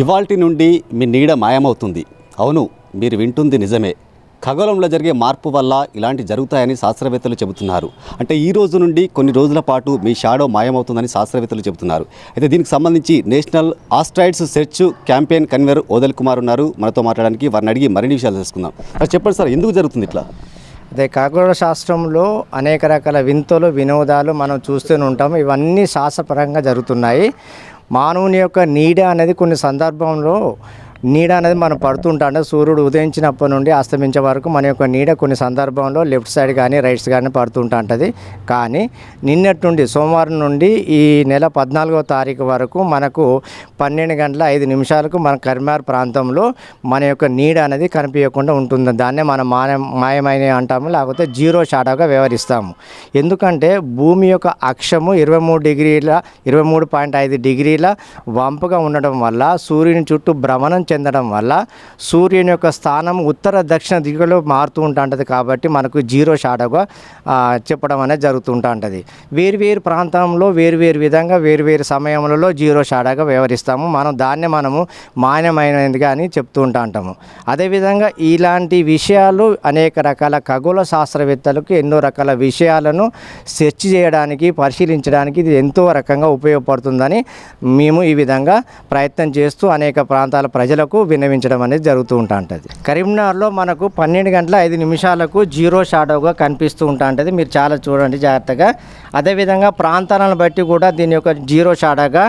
ఇవాల్టి నుండి మీ నీడ మాయమవుతుంది. అవును మీరు వింటుంది నిజమే. ఖగోళంలో జరిగే మార్పు వల్ల ఇలాంటి జరుగుతాయని శాస్త్రవేత్తలు చెబుతున్నారు. అంటే ఈ రోజు నుండి కొన్ని రోజుల పాటు మీ షాడో మాయమవుతుందని శాస్త్రవేత్తలు చెబుతున్నారు. అయితే దీనికి సంబంధించి national asteroids search campaign convener Odal Kumar ఉన్నారు. మనతో మాట్లాడడానికి వారిని అడిగి మరిన్ని విషయాలు తెలుసుకుందాం. సార్ చెప్పండి సార్ ఎందుకు జరుగుతుంది ఇట్లా? అదే ఖగోళ శాస్త్రంలో అనేక రకాల వింతలు వినోదాలు మనం చూస్తూనే ఉంటాం ఇవన్నీ శాస్త్రపరంగా జరుగుతున్నాయి. మానవుని యొక్క నీడ అనేది కొన్ని సందర్భంలో నీడ అనేది మనం పడుతుంటా సూర్యుడు ఉదయించినప్పటి నుండి అస్తమించే వరకు మన యొక్క నీడ కొన్ని సందర్భంలో లెఫ్ట్ సైడ్ కానీ రైట్ సైడ్ కానీ పడుతుంటుంటుంది. కానీ నిన్నటి నుండి సోమవారం నుండి ఈ నెల పద్నాలుగో తారీఖు వరకు మనకు పన్నెండు గంటల ఐదు నిమిషాలకు మన కర్మార్ ప్రాంతంలో మన యొక్క నీడ అనేది కనిపించకుండా ఉంటుంది. దాన్నే మనం మాయ మాయమైన అంటాము లేకపోతే జీరో షాడోగా వ్యవహరిస్తాము. ఎందుకంటే భూమి యొక్క అక్షము ఇరవై మూడు డిగ్రీల ఇరవై మూడు పాయింట్ ఐదు డిగ్రీల వంపుగా ఉండడం వల్ల సూర్యుని చుట్టూ భ్రమణం చెందడం వల్ల సూర్యుని యొక్క స్థానం ఉత్తర దక్షిణ దిగులో మారుతూ ఉంటుంటుంది కాబట్టి మనకు జీరో షాడోగా చెప్పడం అనేది జరుగుతుంటా ఉంటుంది వేరు ప్రాంతంలో వేరువేరు విధంగా వేరువేరు సమయంలో జీరో షాడోగా వ్యవహరిస్తాము. మనం దాన్ని మనము మాన్యమైనదిగా అని చెప్తూ ఉంటా ఉంటాము అదేవిధంగా ఇలాంటి విషయాలు అనేక రకాల ఖగోళ శాస్త్రవేత్తలకు ఎన్నో రకాల విషయాలను సెర్చ్ చేయడానికి పరిశీలించడానికి ఇది ఎంతో రకంగా ఉపయోగపడుతుందని మేము ఈ విధంగా ప్రయత్నం చేస్తూ అనేక ప్రాంతాల ప్రజలకు విన్నవించడం అనేది జరుగుతూ ఉంటా ఉంటుంది కరీంనగర్లో మనకు పన్నెండు గంటల ఐదు నిమిషాలకు జీరో షాడోగా కనిపిస్తూ ఉంటా ఉంటుంది మీరు చాలా చూడండి జాగ్రత్తగా. అదేవిధంగా ప్రాంతాలను బట్టి కూడా దీని యొక్క జీరో షాడోగా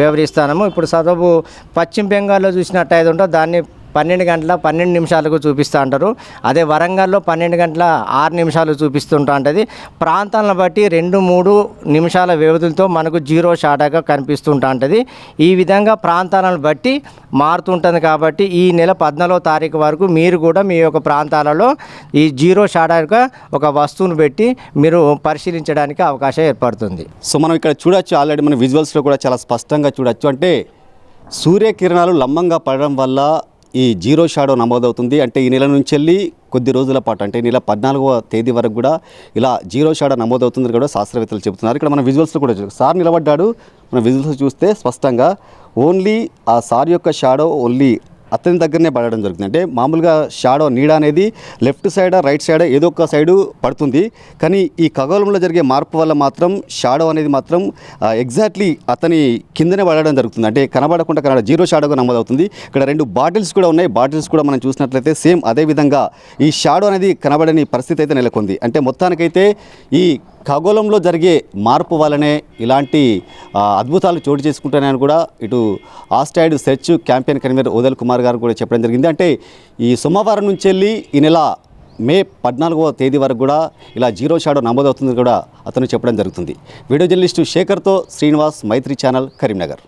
వివరిస్తాము. ఇప్పుడు చదువు పశ్చిమ బెంగాల్లో చూసినట్టయితే ఉంటుందో దాన్ని పన్నెండు గంటల పన్నెండు నిమిషాలకు చూపిస్తూ ఉంటారు అదే వరంగల్లో పన్నెండు గంటల ఆరు నిమిషాలు చూపిస్తుంటా ఉంటుంది ప్రాంతాలను బట్టి రెండు మూడు నిమిషాల వ్యవధులతో మనకు జీరో షాడాగా కనిపిస్తుంటా ఉంటుంది ఈ విధంగా ప్రాంతాలను బట్టి మారుతుంటుంది కాబట్టి ఈ నెల పద్నాలుగో తారీఖు వరకు మీరు కూడా మీ యొక్క ప్రాంతాలలో ఈ జీరో షాడాగా ఒక వస్తువును పెట్టి మీరు పరిశీలించడానికి అవకాశం ఏర్పడుతుంది. సో మనం ఇక్కడ చూడొచ్చు ఆల్రెడీ మన విజువల్స్లో కూడా చాలా స్పష్టంగా చూడొచ్చు. అంటే సూర్యకిరణాలు లంబంగా పడడం వల్ల ఈ జీరో షాడో నమోదవుతుంది. అంటే ఈ నెల నుంచి వెళ్ళి కొద్ది రోజుల పాటు అంటే ఈ నెల పద్నాలుగవ తేదీ వరకు కూడా ఇలా జీరో షాడో నమోదవుతుందని కూడా శాస్త్రవేత్తలు చెబుతున్నారు. ఇక్కడ మన విజువల్స్లో కూడా సార్ నిలబడ్డాడు. మన విజువల్స్ చూస్తే స్పష్టంగా ఓన్లీ ఆ సార్ యొక్క షాడో ఓన్లీ అతని దగ్గరనే పడడం జరుగుతుంది. అంటే మామూలుగా షాడో నీడ అనేది లెఫ్ట్ సైడ్ రైట్ సైడ్ ఏదో ఒక సైడు పడుతుంది. కానీ ఈ ఖగోళంలో జరిగే మార్పు వల్ల మాత్రం షాడో అనేది మాత్రం ఎగ్జాక్ట్లీ అతని కిందనే పడడం జరుగుతుంది. అంటే కనబడకుండా కనబడ జీరో షాడోగా నమోదవుతుంది. ఇక్కడ రెండు బాటిల్స్ కూడా ఉన్నాయి. బాటిల్స్ కూడా మనం చూసినట్లయితే సేమ్ అదే విధంగా ఈ షాడో అనేది కనబడని పరిస్థితి అయితే నెలకొంది. అంటే మొత్తానికైతే ఈ ఖగోళంలో జరిగే మార్పు వలనే ఇలాంటి అద్భుతాలు చోటు చేసుకుంటున్నాయని కూడా ఇటు asteroid search campaign convener Odal Kumar గారు కూడా చెప్పడం జరిగింది. అంటే ఈ సోమవారం నుంచి వెళ్ళి ఈ నెల మే పద్నాలుగవ తేదీ వరకు కూడా ఇలా జీరో షాడో నమోదవుతుందని కూడా అతను చెప్పడం జరుగుతుంది. వీడియో జర్నలిస్టు శేఖర్తో శ్రీనివాస్ మైత్రి ఛానల్ కరీంనగర్.